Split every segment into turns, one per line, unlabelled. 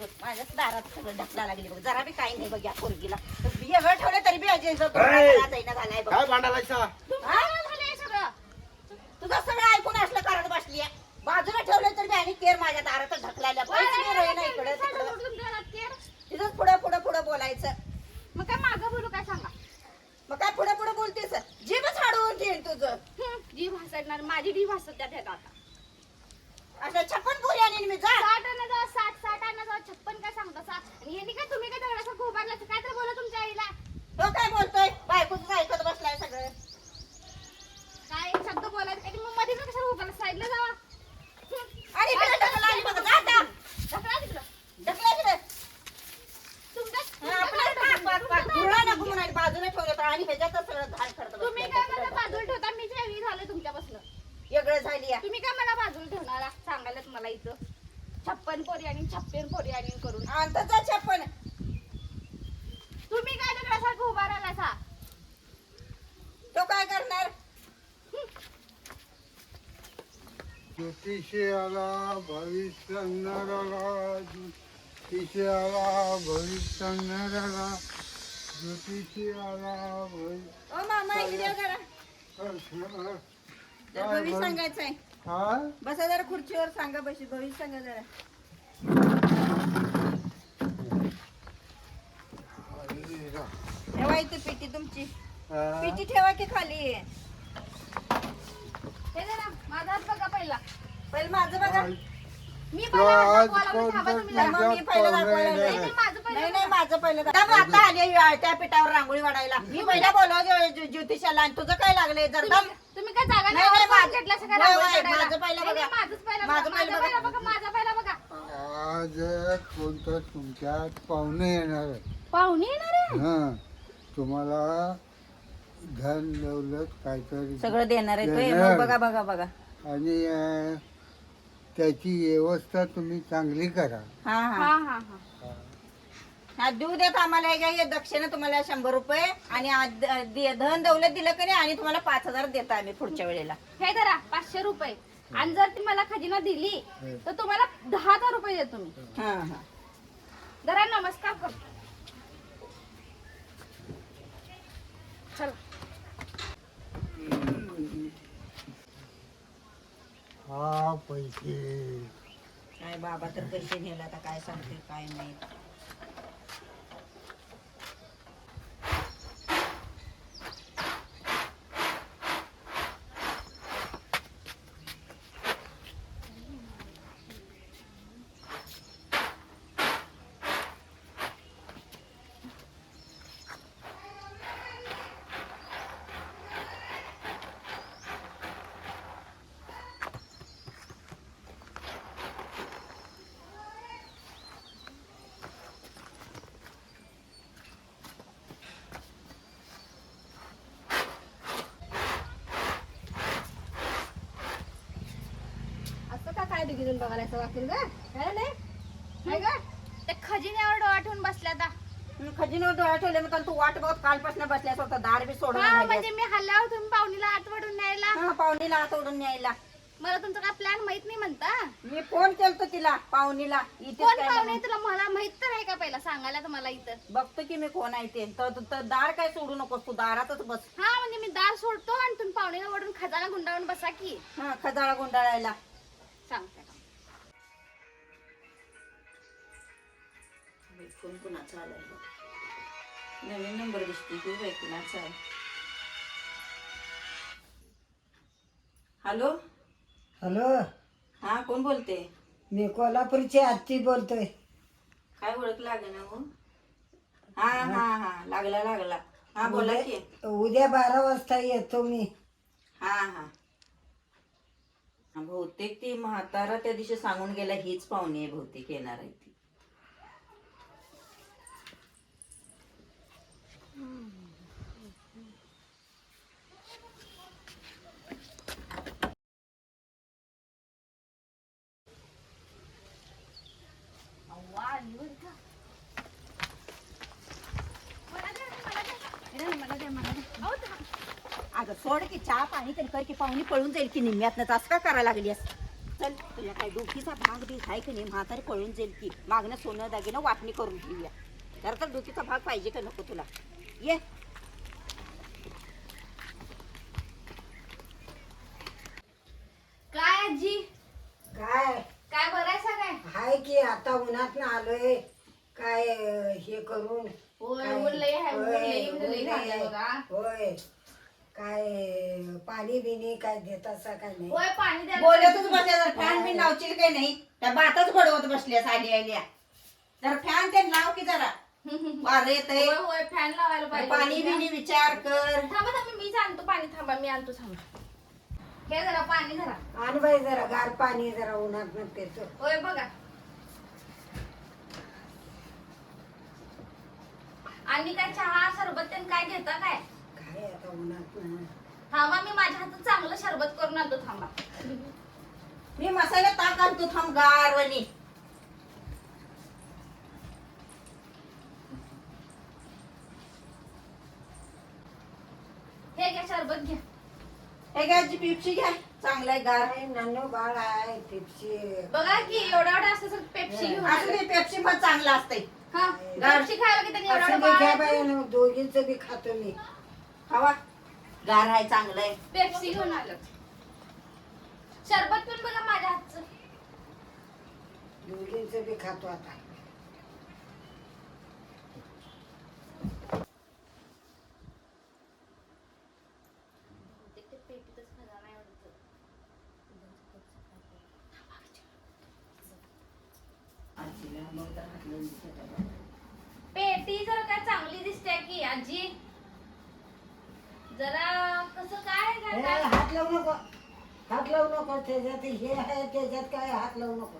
माझ्याच दारात सगळं ढकला लागली बघ. जरा बी काही नाही बघ या पोरगीला. वेगळं ठेवलं तरी बी अजय
ऐ!
झालाय बघ.
काय भांडायचा
हा? तुझं सगळं ऐकून असलं करत बसली बाजूला ठेवलं तरी बी आणि केर माझ्या दारात ढकलायला. पैसे नाही ना इकडं तिकडं. तिथंच पुढं पुढं पुढं बोलायचं.
मग काय मागं बोलू काय सांगा?
मग काय पुढे पुढे बोलतेस? जीभच हाडवून घेईन तुझं.
जी भासडणार माझी डी भासत त्यात आता.
असं छप्पन पोरी आणि मी. जा.
साठ आणा जावा साठ साठ छप्पन काय सांगता सा आणि नाही का तुम्ही काय दगडासारखं उभारलं काय तर बोला तुमच्या आईला
तो काय बोलतोय बायकोच ऐकत बसलाय सगळं
काय शब्द बोलायचं काय मग मध्ये कसं उभारलं साईडला जावा
आणि इकडे ढकला आणि बघ जा आता
ढकला तिकडं
ढकला इकडे
तुमच्या
हा, आपलं पाक, पाक, पाक. धुळा नको म्हणून बाजूला ठेवलं तर आणि ह्याच्यातच सगळं धाड करत
तुम्ही काय मला बाजूला ठेवता मी जेवी झाले तुमच्यापासून
वेगळं झाली आहे.
तुम्ही काय मला बाजूला ठेवणार सांगायलाच मला इथं छप्पन पोरी आणि छप्पन पोरी आणि करून
आणतं जा छप्पन
तुम्ही काय दगडासारखं उभा राहिला सा
तो काय करणार
ज्योतिषाला भविष्य सांगणाराला ज्योतिषाला भविष्य सांगणाराला ज्योतिषाला भविष्य
ओ मामा इकडे ये जरा. जरा भविष्य सांगायचंय
हा?
बसा जरा खुर्चीवर सांगा बशी भविष्य सांगा जरा. ठेवा इथे पेटी तुमची. पेटी ठेवा की खाली?
हे जरा माझा हात बघा. पहिला
पहिले माझं बघा.
मी
तो
पहिला हात
आज
दाखवायला थांबा
कोणतं
तुम्ही
नाही,
जरा.
मग मी पहिलं दाखवायला
नाही,
नाही, नाही, माझं पहिलं
नाही नाही माझं पहिलं दाखवा. मग आता आली आहे त्या पिठावर रांगोळी वाढायला. मी पहिला बोलवा ज्योतिषाला आणि तुझं काय लागलंय? जर
तुम्ही तुम्ही काय जागा
नाही, नाही, माझं-
घेतला सगळं
नाही,
रांगोळी
नाही,
काढायला?
माझं पहिलं बघा.
माझंच पहिलं
माझं
बघा,
पहिलं
माझं पहिलं
बघा.
बघा माझं पहिलं बघा.
आज कोणतं तुमच्यात पाहुणे येणार आहे
पाहुणे येणार आहे
हा. तुम्हाला धन दौलत काहीतरी
सगळं देणार आहे तो
देणार.
मग बघा बघा बघा.
आणि अं, त्याची व्यवस्था तुम्ही चांगली करा.
हा
हा.
हा
हा हा.
हा देऊ देत आम्हाला हे दक्षिणा तुम्हाला शंभर रुपये आणि आज दे- धन दौलत दिलं का नाही आणि तुम्हाला पाच हजार देतो आम्ही पुढच्या वेळेला.
हे धरा पाचशे रुपये. आणि जर ती मला खजिना दिली तर तुम्हाला दहा हजार रुपये देतो मी.
हा हा.
जरा नमस्कार करतो. चल.
हा पैसे.
काय बाबा तर पैसे नेला तर काय सांगते काय नाही
बघायचं वाकून ग. काय नाही काय ग? ते खजिन्यावर डोळा ठेवून बसल्या आता.
खजिन्यावर डोळा ठेवले मग तू वाट बघत कालपासून बसल्यास होता. दार बी सोडून
हा म्हणजे मी हल्ल्यावर तुम्ही पाहुणीला आत वडून न्यायला
पाहुणीला ओढून न्यायला.
मला तुमचा काय प्लॅन माहीत नाही म्हणता?
मी फोन केलतो तिला पाहुणीला. इथे
कोण पाहुणे तुला मला माहीत तर आहे का पहिला? सांगायला तर मला इथं.
बघतो की मी कोण आहे ते. तर तर दार काय सोडू नकोस तू दारातच बस.
हा म्हणजे मी दार सोडतो आणि तुम्ही पाहुणीला वडून खजाना गुंडाळून बसा की.
हा खजाळा गुंडाळायला.
सांगते का?
फोन कुणाचा आलाय. नवीन नंबर दिसते की बाई कुणाचा आहे? हॅलो?
हॅलो?
हा कोण बोलते?
मी कोल्हापूरची आत्ती बोलतोय.
काय ओळख लागे ना हो? हा हा हा लागला लागला. हा बोला की.
उद्या बारा वाजता येतो मी.
हा हा, बहुतेक ती म्हातारा त्या दिवशी सांगून गेला हीच पाहुणी आहे बहुतेक येणार आहे ती
अव्वा, आली बरं का. मला द्या, मला द्या. हे मला द्या, मला द्या. अहो, था-
अगं सोड की चहा पाणी तरी कर की पाहुणी पळून जाईल की निम्म्यातनं. असं का करायला लागली चल तुझ्या काय डोकीचा भाग बी हाय की नाही म्हातारी पळून जाईल की. मागणं सोनं दागिनं वाटणी करून घेऊया. तर तर डोकीचा भाग पाहिजे का नको तुला? ये.
काय आजी?
काय?
काय काय
हाय की आता उन्हात ना आलोय. काय अं, हे करून?
होय
काय-
ऊन लय आहे ऊन
होय,
लय ऊन लय
ऊन
झालंय
आहे.
बघा.
होय. काय पाणी बिनी काय देत असं काय नाही.
होय पाणी द्या
बोलतच बसल्या फॅन बी लावशील काही नाही त्या बातच बडवत बसल्यास आली आल्या. तर फॅन ते लाव की जरा. वार
होय होय फॅन लावायला पाहिजे
पाणी बिनी विचार कर.
थांबा थांबा मीच आणतो पाणी थांबा मी आणतो थांबा. हे जरा पाणी जरा.
आण बाई जरा गार पाणी जरा उन्हात न पेतो
होय बघा. आणि काय चहा सरबत तेन काय घेता काय? थांबा मी माझ्या हातात चांगलं सरबत करून आणतो थांबा.
मी मसाला ताक आणतो थांब गारवणी
हे घ्या सरबत घ्या.
हे घ्या जी पिपशी घ्या. चांगला आहे गार
काय नानो बाळ आहे पेप्सी.
बघा की एवढा एवढा असं सर पेप्सी घेऊन
असं
आले.
ते पेप्सी पण चांगलं असतंय.
हा पेप्सी खायला की त्यांनी एवढा
असं घ्या बाई दोघींच बी खातो मी.
हवा गार आहे चांगलं आहे.
पेप्सी घेऊन आलं. सरबत पण बघा माझ्या हातचं.
दोघींच बी खातो आता.
पेटी जरा काय चांगली दिसते की आजी? जरा कसं काय
हात लावू नको. हात लावू नको. त्याच्यात हे आहे त्याच्यात काय हात लावू नको.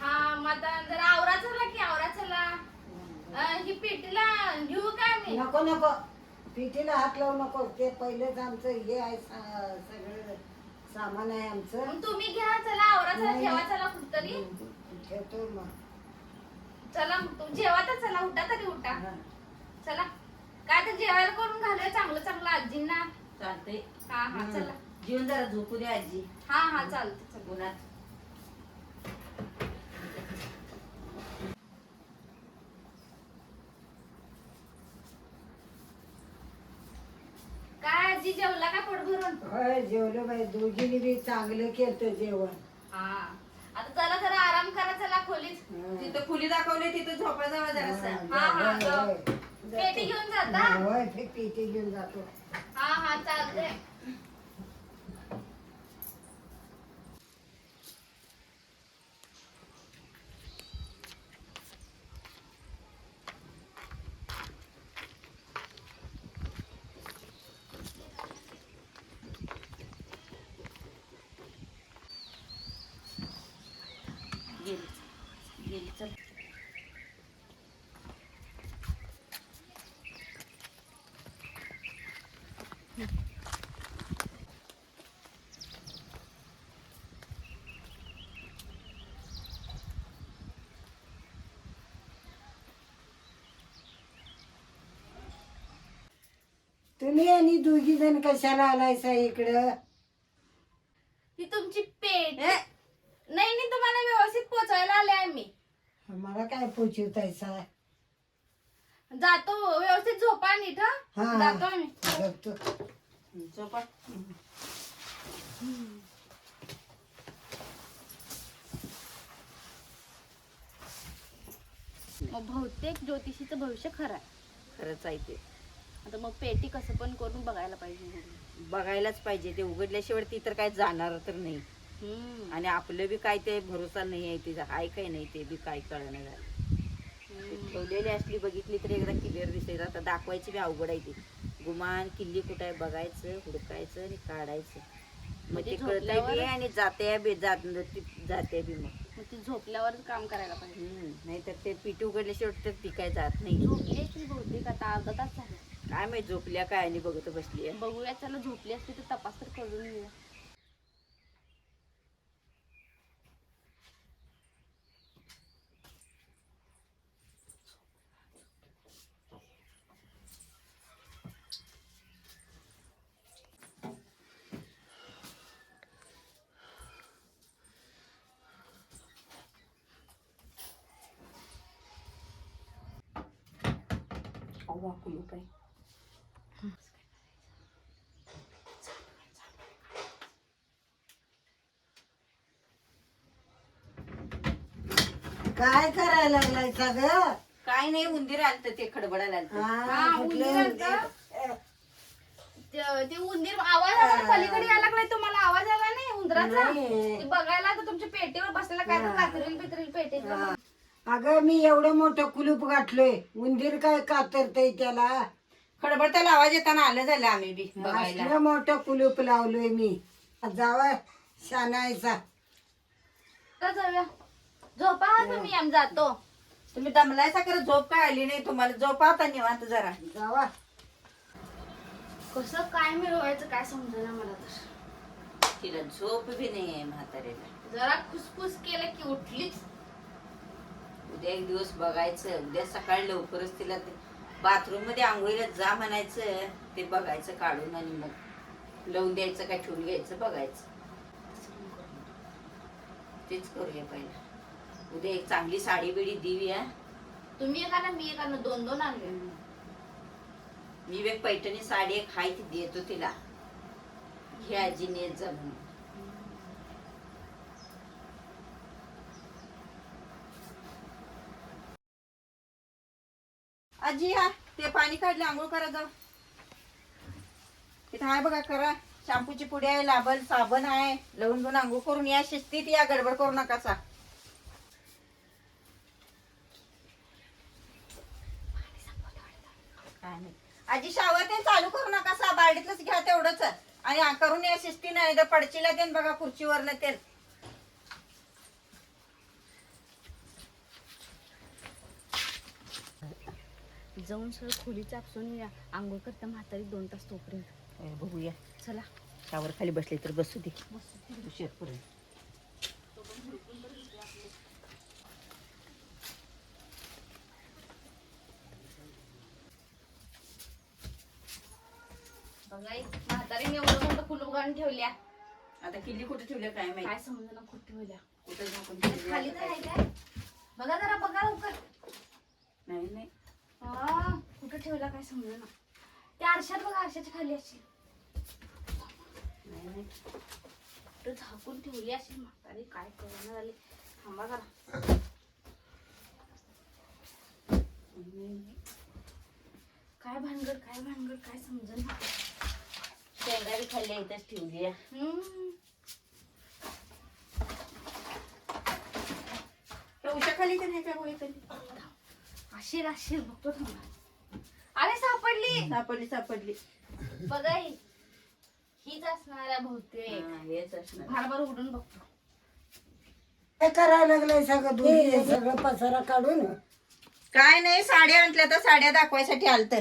हा जरा आवरा चला की आवरा चला. अं, ही पेटीला घेऊ काय मी?
नको नको. पिठीला हात लावू नको. ते पहिलेच आमचं हे आहे सा- सगळं सामान आहे आमचं.
मग तुम्ही घ्या चला आवरा चला. ठेवा चला कुठतरी.
ठेवतो मग.
चला मग तू जेवा तर चला उठा तरी उठा. चला. काय तर जेवायला करून घालूया चांगलं चांगलं आजींना.
चालतंय.
हा हा चला.
जीवन जरा झोपू दे आजी.
हा हा चालतं चला
उन्हात.
काय आजी जेवला का पोट भरून
होय जेवलो बाई. दोघींनी बी चांगलं केलं जेवण.
हा. आता चला जरा आराम करा चला खोलीत.
तिथं खुली दाखवली तिथं झोपा जावा जरासं
हा, हा, जाऊ. पेटी घेऊन जाता
होय पेटी घेऊन जातो
हा हा चालतंय
गेली गेली चल
तुम्ही आणि दोघी जण कशाला आलायसा इकडं?
ही तुमची पेट. नाही नाही तुम्हाला व्यवस्थित पोचायला आले मी.
मला काय पोचवतायसा?
जातो व्यवस्थित झोपा नीट हं?
हा.
जातो आम्ही.
बघतो
झोपा.
मग बहुतेक ज्योतिषीचं भविष्य खरं आहे.
खरंच आहे ते.
आता मग पेटी कसं पण करून बघायला पाहिजे
बघायला पाहिजे. ते उघडल्याशिवाय ती तर काय जाणार तर नाही.
हम्म.
आणि आपलं बी काय ते भरोसा नाही आहे तिचं आहे काय नाही ते बी काय कळणं झालं.
हम्म.
ठेवलेली असली बघितली तर एकदा क्लिअर दिसेल. आता दाखवायची बी अवघड आहे ती. गुमान किल्ली कुठं आहे बघायचं हुडकायचं आणि काढायचं. मग
म्हणजे
ते कळतंय बी
झोपल्यावर-
आणि जाते बी जात ती जाते बी मग.
मग ती झोपल्यावरच काम करायला पाहिजे.
नाहीतर ते पिठी उघडल्याशिवाय तर ती काय जात नाही.
झोपली असती बहुतेक. आता अर्धा तास झाला.
काय माहिती झोपल्या काय आणि बघत बसली
बघूया चला झोपली असते तर तपास तर करून घेऊया.
वाकून काय
काय करायला लागलाय सगळं
काय नाही उंदीर आलत ते खडबडायला आलत.
हा, उंदीर आलतं? ते ते उंदीर आवाज आला पलीकडे यायला लागलाय तुम्हाला. आवाज आला नाही उंदराचा.
नाही.
ते बघायला तर तुमच्या पेटीवर बसलेला काय तर कातरील बितरील पेटीत.
अगं मी एवढं मोठं कुलूप गाठलोय. उंदीर काय कातरतय त्याला?
खडबडताला आवाज येताना आलं झालं आम्ही बी बघायला.
असलं मोठं कुलूप लावलोय मी. जावा शानायचा
तर जाऊया. झोपा हा. तुम्ही आम्ही जातो.
तुम्ही दमलायचा खरं झोप काय आली नाही तुम्हाला? झोप आता निवांत जरा.
जावा.
कसं काय मिळवायचं काय समजेना मला तर.
तिला झोप बी नाही आहे म्हातारीला.
जरा खुसफुस केलं की उठलीच.
उद्या एक दिवस बघायचं. उद्या सकाळी लवकरच तिला बाथरूममध्ये आंघोळीला जा म्हणायचं. ते बघायचं काढून आणि मग लावून द्यायचं काय ठेवून घ्यायचं बघायचं. तेच करूया पहिला. उद्या एक चांगली साडी बिडी देऊया
तुम्ही एका ना मी एका ना दोन दोन आणले.
मी एक पैठणी साडी एक हाय ती देतो तिला. घे आजी नेत जा म्हणून. आजी या ते पाणी काढले आंघोळ करा जाऊ तिथं आहे बघा करा. शॅम्पूची पुडी आहे लाबल साबण आहे. लवून घेऊन आंघोळ करून या शिस्तीत या गडबड करू नका सा. काय नाही. आजी शावर ते चालू करू नका सा बारडीतलंच घ्या तेवढंच. आणि करून या शिस्ती नाही तर पडचीला ते बघा खुर्चीवर ते
जाऊन सर खोली चापसून या. आंघोळ करता म्हातारी दोन तास तोपर्यंत.
बघूया.
चला.
शावर खाली बसले तर बसू दे. उशीरपर्यंत
बघा म्हातारीने एवढं मोठं ठेवल्या.
आता किल्ली कुठे ठेवल्या काय माहिती?
काय समजना कुठे ठेवल्या?
कुठे झाकून
खाली तर आहे
काय?
बघा जरा बघा लवकर.
नाही नाही.
हा कुठे ठेवला काय समजना? त्या आरशात बघा आरशाच्या खाली अशी.
नाही नाही.
कुठं झाकून ठेवली अशी म्हातारी? काय कळणार झाली थांबा जरा. काय भानगड काय भानगड काय
बी खाल्ल्या इथंच. त्या उशा खाली तर नाही काय गोळी खाली
अशी राशील बघतो थांबा. अरे सापडली.
सापडली सापडली.
बघा ही. हीच असणार आहे बहुतेक.
हेच असणार.
भारभर उडून बघतो.
काय करायला लागलंय सगळं दूध सगळं पसारा काढून?
काय नाही साड्या आणल्या तर साड्या दाखवायसाठी आलत.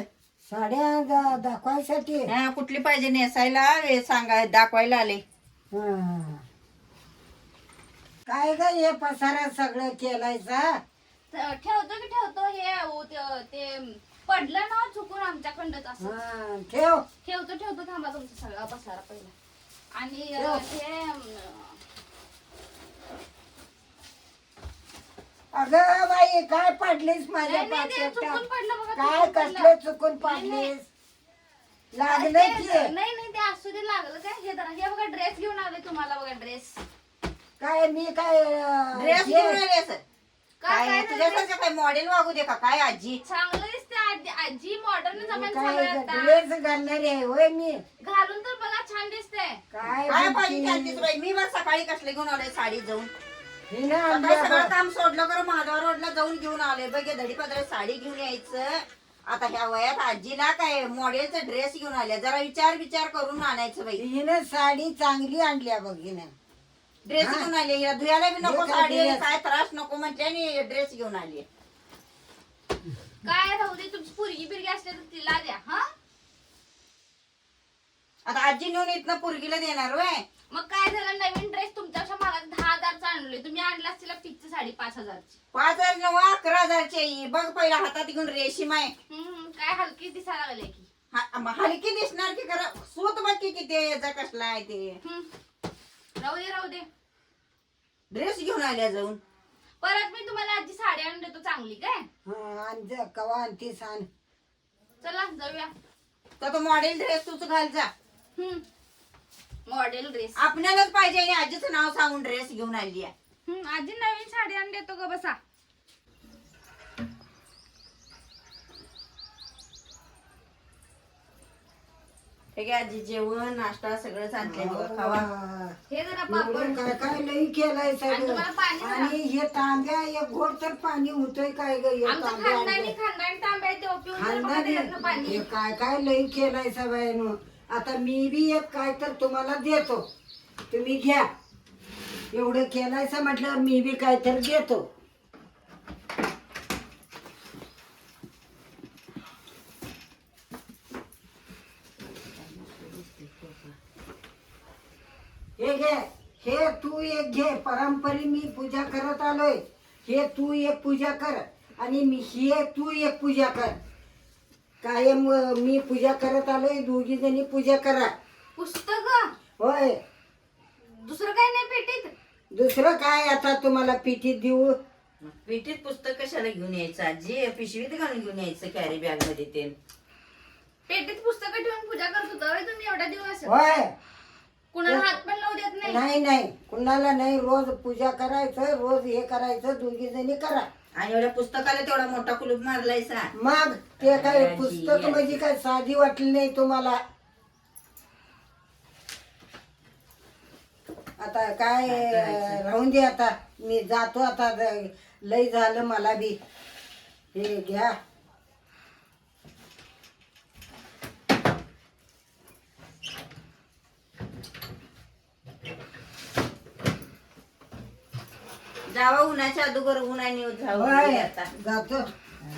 साड्या दा- दाखवायसाठी?
कुठली पाहिजे नेसायला? हे सांगा दाखवायला आले.
हा. काय ग हे पसारा सगळं केलायचा
ठेवतो की ठेवतो हे ते- ते पडलं ना चुकून आमच्याकडंच असं.
हा, ठेव.
ठेवतो ठेवतो थांबा तुमचा सगळा पसारा पहिला. आणि अं, हे अं,
अगं बाई काय पडलीस माझ्या
नाही, नाही, ते
पाठीवर?
चुकून पडलं बघा,
काय
चुकून पडलं.
कसलं चुकून
नाही, नाही.
पडलीस लागलं की?
नाही नाही ते असू दे लागलं काय? हे जरा हे बघा ड्रेस घेऊन आले तुम्हाला बघा ड्रेस
काय मी काय अं,
ड्रेस
हे-
घेऊन आले सर
काय
काय
काय
तुझ्यासारखं काय मॉडेल वागू दे का? काय आजी?
चांगलं दिसते आजी आजी मॉडर्न
मी काय. ड्रेस घालणारी आहे होय मी?
घालून तर बघा छान दिसते
काय
काय
म्हणती?
पाहिजे मी बस सकाळी कसले घेऊन आले साडी जाऊन.
हिनं
सकाळी सगळं. काम सोडलं कर महाद्वार रोडला जाऊन घेऊन आले. बघ धडी पदरा साडी घेऊन यायचं. आता ह्या वयात आजीला काय मॉडेलचा ड्रेस घेऊन आल्या. जरा विचार विचार करून आणायचं बाई.
हिनं साडी चांगली आणल्या बघ हिनं.
ड्रेस. घेऊन आली. हिला धुयाला बी नको
काय
साडी? काय त्रास नको म्हटले आणि ड्रेस घेऊन आली.
काय राहू दे तुमची पुरगी बिरगी असले तर तिला द्या हा?
आता आजी नेऊन इथनं पुरगीला देणार वय
मग काय झालं? नवीन ड्रेस तुमच्यापेक्षा मला दहा हजारचा आणलोय. तुम्ही आणला तिला फिक्स साडी पाच हजारची.
पाच हजार नऊ अकरा हजारची ही. बघ पहिला हातात घेऊन रेशीम आहे.
हम्म, काय हलकी दिसायला लागले की.
हा- मग हलकी दिसणार की खरं? सूत बघ की किती याचा कसला आहे ते.
हम्म. राहू दे राहू दे.
ड्रेस घेऊन आल्या जाऊन.
परत मी तुम्हाला आजी साडी आणून देतो चांगली काय?
हा, आण जा, कवा आणतीस आण.
चला जाऊया.
तर तो मॉडेल ड्रेस तूच घाल जा.
हम्म. Model dress.
आपल्यालाच पाहिजे आणि आजीचं नाव सांगून ड्रेस घेऊन आली आहे.
हम्म आजी नवीन साडी आणली देतो ग बसा.
हे घ्या आजी जेवण नाश्ता सगळं आणलंय बघा खावा.
हे जरा
एवढं
पापड.
काय काय लई केलंय
आणि
सगळं
तुम्हाला पाणी जरा.
आणि हे तांब्या एक घोट तर पाणी होतोय काय ग हे
आमचं
तांब्या
खानदानी
आणलं.
खानदानी तांबे आहे ते पिऊन तर बघा
खानदानी
त्याच्यातनं पाणी.
हे काय काय लई केलंय सगळ्यांनो. आता मी बी एक काय तर तुम्हाला देतो. तुम्ही घ्या. एवढं केलायचं म्हटल्यावर मी बी काय तर देतो. हे घे. हे तू एक घे. परंपरी मी पूजा करत आलोय. हे तू एक पूजा कर. आणि मी हे तू एक पूजा कर. कायम अं, मी पूजा करत आलोय दोघी जणी पूजा करा.
पुस्तक?
होय.
दुसरं काही नाही पेटीत?
दुसरं काय आता तुम्हाला पिठीत देऊ?
पेटीत पुस्तक कशाला घेऊन यायचं आजी? पिशवीत घालून घेऊन यायचं कॅरी बॅगमध्ये ते.
पेटीत पुस्तकं ठेवून पूजा करत होता होय तुम्ही एवढ्या दिवस?
होय.
कुणाला हात पण लावू देत नाही?
नाही नाही. कुणाला नाही. रोज पूजा करायचं रोज हे करायचं दोघी जणी करा.
आणि एवढ्या पुस्तकाला तेवढा मोठा कुलूप मारलायचा
मग ते काय पुस्तक म्हणजे काय साधी वाटली नाही तुम्हाला? आता काय राहून दे आता. मी जातो आता ज- लय झालं मला बी. हे घ्या.
जावा उन्हाच्या अगोदर उन्हाने जावं
होय,
आता.
जातो.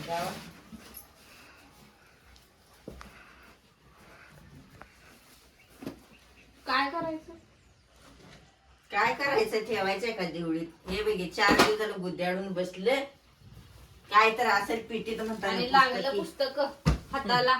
जावा.
काय करायचं?
काय करायचं? ठेवायचंय का देवळीत. हे बघे चार दिवस झालं गुद्द्याडून बसले. काय तर असेल पिटीत
आणि
म्हणतात
लागलं पुस्तक हाताला.